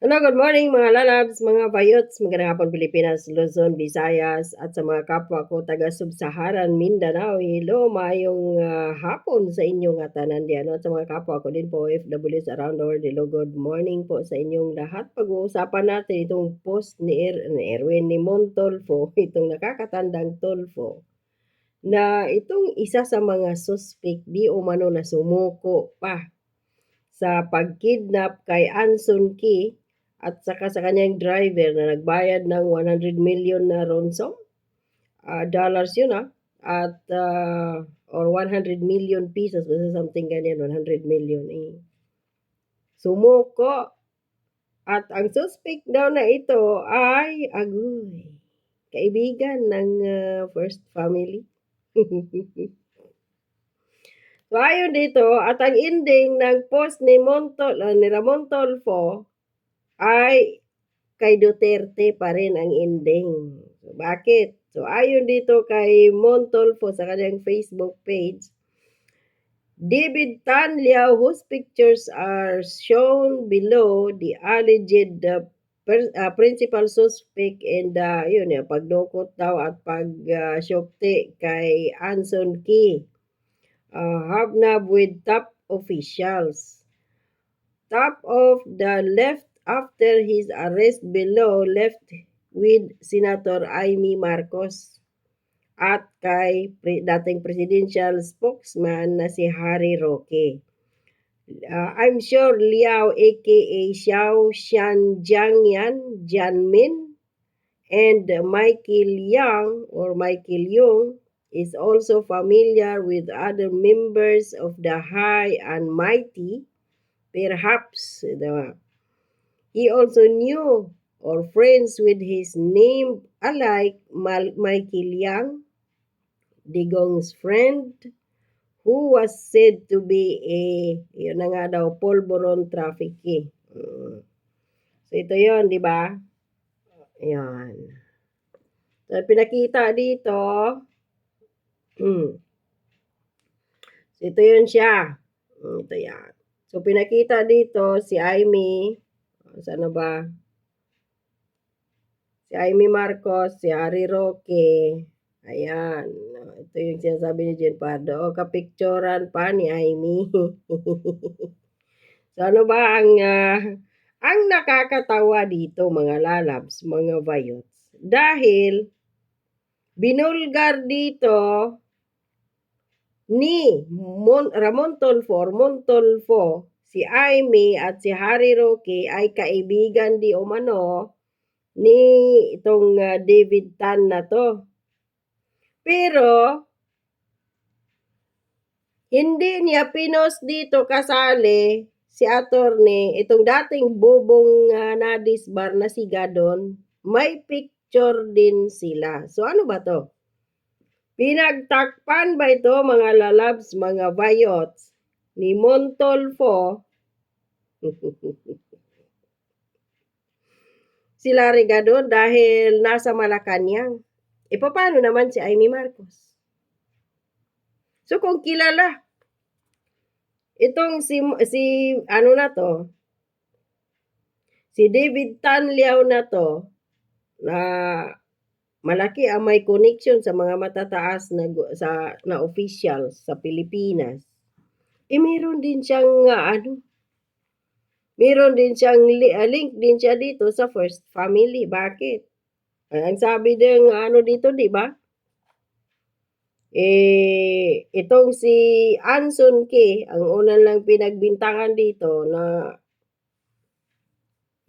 Hello, good morning mga lalabs, mga bayots, magandang hapon Pilipinas, Luzon, Visayas, at sa mga kapwa ko taga Sub-Saharan, Mindanao. Hello, mayong uh, hapon sa inyong atanan diyan. At sa mga kapwa ko din po, OFWs around the world, hello, good morning po sa inyong lahat. Pag-uusapan natin itong post ni, er ni Erwin ni Montolfo, itong nakakatandang Tolfo, na itong isa sa mga suspect di umano na sumuko pa sa pagkidnap kay Anson Key at saka sa kanyang driver na nagbayad ng 100 million na ransom. Uh, dollars yun ah. At uh, or 100 million pesos basta something ganyan 100 million eh. Sumuko at ang suspect daw na ito ay agoy kaibigan ng uh, first family. so ayon dito at ang ending ng post ni Montol uh, ni Ramon Tolfo ay kay Duterte pa rin ang ending. So, bakit? So, ayon dito kay Montolfo sa kanyang Facebook page, David Tan Liao, whose pictures are shown below, the alleged uh, per, uh, principal suspect in the yun, yung pagdukot daw at pag-syokte uh, kay Anson Key, uh, habnab with top officials. Top of the left after his arrest below left with Senator Amy Marcos at kay pre, dating presidential spokesman na si Harry Roque. Uh, I'm sure Liao aka Xiao Xianjiang Jianmin and Michael Yang or Michael Yung is also familiar with other members of the high and mighty perhaps the He also knew or friends with his name alike Michael Yang, Digong's friend, who was said to be a, yun na nga daw, polvoron trafficking. Mm. So, ito yon di ba? Ayan. So, pinakita dito, hmm. So, ito yun siya. Hmm, ito yan. So, pinakita dito si Amy, sana ba? Si Amy Marcos, si Harry Roque. Ayan. Ito yung sinasabi ni Jen Pardo. O, kapicturan pa ni Amy. so, ano ba ang, uh, ang nakakatawa dito, mga lalabs, mga vayots? Dahil, binulgar dito ni Mon Ramon Tolfo, Ramon Tolfo, si Amy at si Harry Roque ay kaibigan di umano ni itong uh, David Tan na to. Pero, hindi niya pinos dito kasali si attorney, itong dating bubong uh, na disbar na si Gadon, may picture din sila. So ano ba to? Pinagtakpan ba ito mga lalabs, mga bayots? Ni Montolfo sila Rigadon dahil nasa Malacanang. E paano naman si Amy Marcos? So kung kilala itong si si ano na to si David Tanliao na to na malaki ang may connection sa mga matataas na sa na officials sa Pilipinas eh meron din siyang uh, ano, meron din siyang li- uh, link din siya dito sa first family. Bakit? Ang sabi din ano dito, di ba? Eh, itong si Anson K, ang unang lang pinagbintangan dito na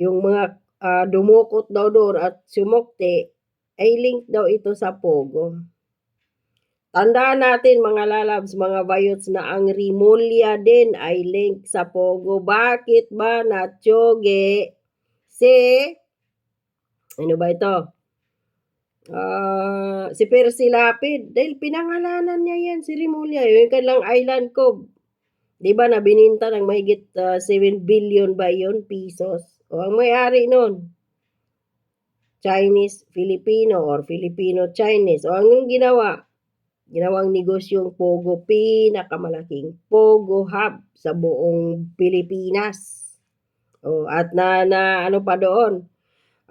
yung mga uh, dumukot daw doon at sumukte, ay link daw ito sa Pogo. Tandaan natin mga lalabs, mga bayots na ang Rimulya din ay link sa Pogo. Bakit ba natyoge si ano ba ito? Uh, si Percy Lapid. Dahil pinangalanan niya yan si Rimulya. Yung kanilang island ko di ba na bininta ng mahigit uh, ah, 7 billion ba yun pesos? O ang may-ari nun Chinese Filipino or Filipino Chinese o ang ginawa ginawang negosyong Pogo, pinakamalaking Pogo Hub sa buong Pilipinas. Oh, at na na ano pa doon,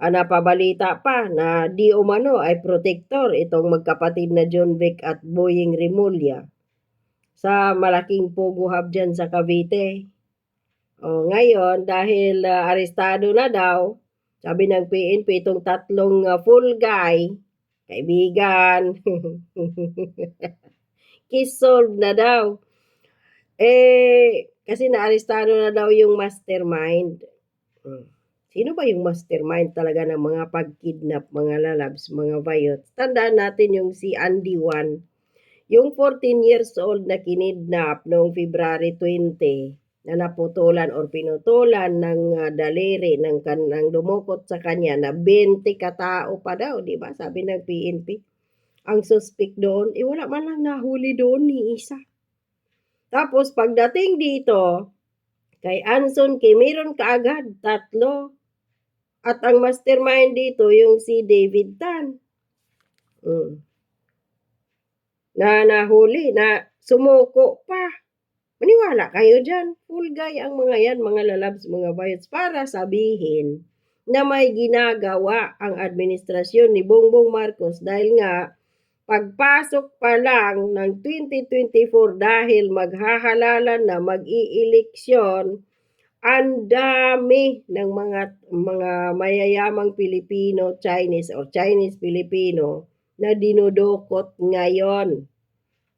ah, napabalita pa na di umano ay protektor itong magkapatid na John Vic at Boying Rimulya sa malaking Pogo Hub dyan sa Cavite. Oh, ngayon, dahil ah, arestado na daw, sabi ng PNP itong tatlong ah, full guy, kaibigan, case solved na daw. Eh, kasi naarestado na daw yung mastermind. Hmm. Sino ba yung mastermind talaga ng mga pag-kidnap, mga lalabs, mga bayot? Tandaan natin yung si Andy Wan, yung 14 years old na kinidnap noong February 20 na naputulan or pinutulan ng uh, daliri ng kanang dumukot sa kanya na 20 katao pa daw, di ba? Sabi ng PNP. Ang suspect doon, eh wala man lang nahuli doon ni isa. Tapos pagdating dito, kay Anson kay meron kaagad tatlo. At ang mastermind dito yung si David Tan. Mm. Na nahuli, na sumuko pa. Maniwala kayo dyan. Full guy ang mga yan, mga lalabs, mga bayots, para sabihin na may ginagawa ang administrasyon ni Bongbong Marcos dahil nga pagpasok pa lang ng 2024 dahil maghahalalan na mag-iileksyon, ang dami ng mga mga mayayamang Pilipino, Chinese or Chinese Filipino na dinudukot ngayon.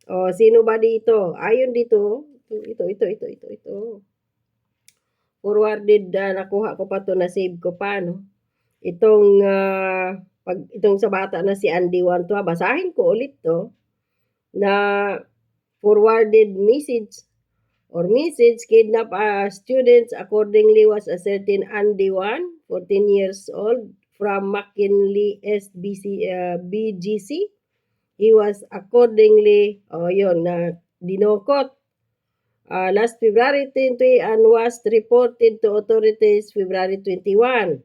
O sino ba dito? Ayon dito, ito ito ito ito ito. Forwarded na nakuha ko pa to na save ko pa no. Itong uh, pag itong sa bata na si Andy Wanto, basahin ko ulit to na forwarded message or message kidnap uh, students accordingly was a certain Andy Wan, 14 years old, from McKinley SBC uh, BGC. He was accordingly, oh yun, na dinokot uh, last February 20 and was reported to authorities February 21.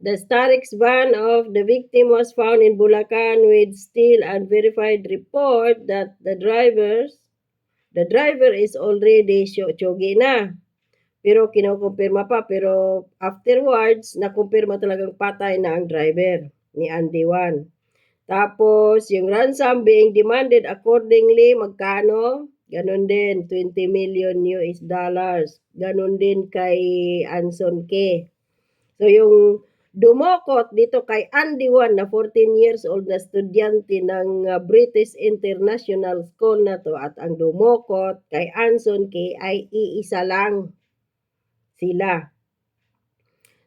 The Starix van of the victim was found in Bulacan with still unverified report that the drivers the driver is already chogi na. Pero kinukumpirma pa, pero afterwards, nakumpirma talagang patay na ang driver ni Andy Wan. Tapos, yung ransom being demanded accordingly, magkano? Ganon din, 20 million US dollars. Ganon din kay Anson K. So, yung dumokot dito kay Andy Wan na 14 years old na estudyante ng uh, British International School na to at ang dumokot kay Anson K ay iisa lang sila.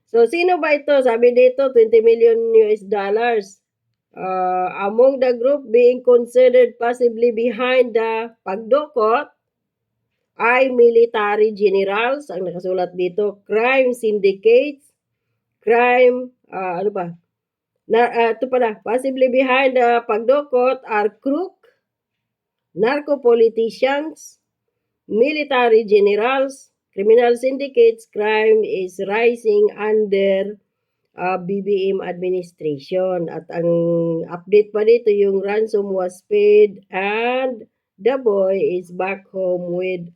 So sino ba ito? Sabi dito 20 million US dollars. Uh, among the group being considered possibly behind the pagdukot ay military generals ang nakasulat dito, crime syndicates, crime, uh, ano ba? Na, uh, ito pala, possibly behind the pagdukot are crook, narco politicians, military generals, criminal syndicates, crime is rising under uh, BBM administration. At ang update pa dito, yung ransom was paid and the boy is back home with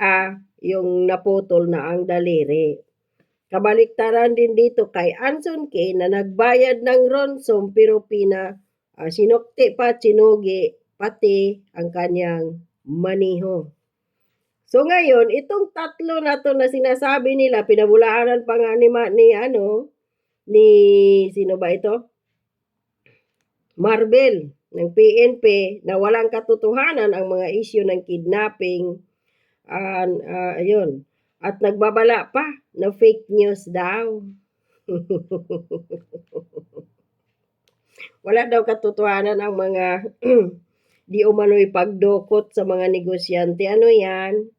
uh, yung naputol na ang daliri. Kabaliktaran din dito kay Anson K na nagbayad ng ransom pero pina uh, sinukti pa sinugi pati ang kanyang maniho. So ngayon, itong tatlo na to na sinasabi nila, pinabulaanan pa nga ni, ni ano, ni sino ba ito? Marvel ng PNP na walang katotohanan ang mga isyu ng kidnapping. Uh, uh, ayun. At nagbabala pa na fake news daw. Wala daw katotohanan ang mga di umano'y pagdukot sa mga negosyante. Ano yan?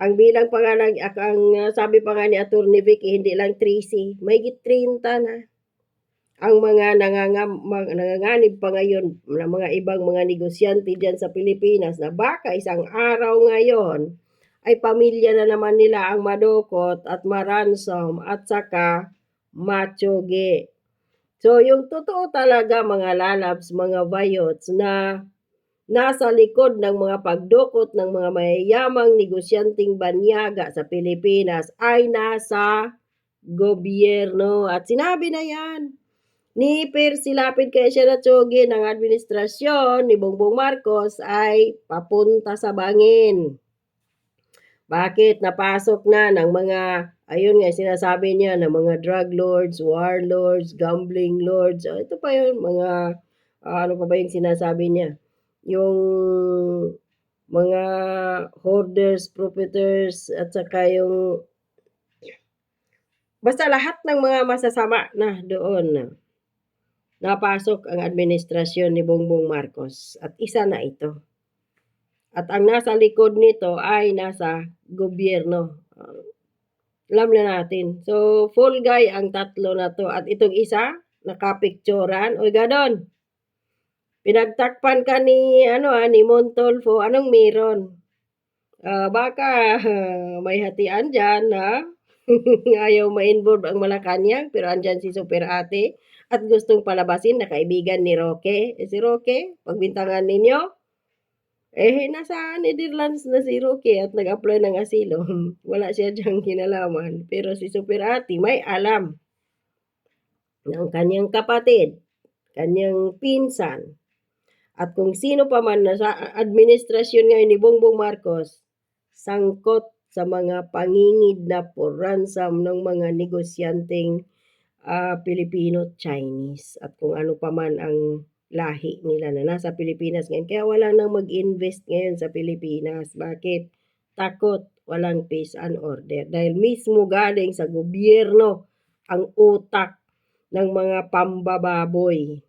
Ang bilang pa nga ng, ang sabi pa nga ni Attorney Vicky, hindi lang 30, may 30 na. Ang mga nangangam, nanganganib pa ngayon ng mga ibang mga negosyante dyan sa Pilipinas na baka isang araw ngayon ay pamilya na naman nila ang madukot at maransom at saka matyoge. So, yung totoo talaga mga lalabs, mga bayots na nasa likod ng mga pagdukot ng mga mayayamang negosyanteng banyaga sa Pilipinas ay nasa gobyerno. At sinabi na yan ni Persilapid siya natsugi ng administrasyon ni Bongbong Marcos ay papunta sa bangin. Bakit napasok na ng mga, ayun nga sinasabi niya, ng mga drug lords, warlords, gambling lords, oh, ito pa yun, mga, ah, ano pa ba yung sinasabi niya? Yung mga hoarders, profiteers, at saka yung, basta lahat ng mga masasama na doon napasok ang administrasyon ni Bongbong Marcos at isa na ito. At ang nasa likod nito ay nasa gobyerno. Alam na natin. So, full guy ang tatlo na to. At itong isa, nakapicturan. O, ganon. Pinagtakpan ka ni, ano ah, ni Montolfo. Anong meron? Ah, baka may hatian dyan, ha? Ayaw ma-involve ang Malacanang, pero andyan si Super Ate at gustong palabasin na kaibigan ni Roque. Eh, si Roque, pagbintangan ninyo, eh, nasa Netherlands na si Roque at nag-apply ng asilo. Wala siya diyang kinalaman. Pero si Super Ate may alam ng kanyang kapatid, kanyang pinsan, at kung sino pa man sa administrasyon ngayon ni Bongbong Marcos, sangkot sa mga pangingid na for ransom ng mga negosyanteng ah, Pilipino-Chinese at kung ano pa man ang lahi nila na nasa Pilipinas ngayon. Kaya wala nang mag-invest ngayon sa Pilipinas. Bakit? Takot, walang peace and order. Dahil mismo galing sa gobyerno ang utak ng mga pambababoy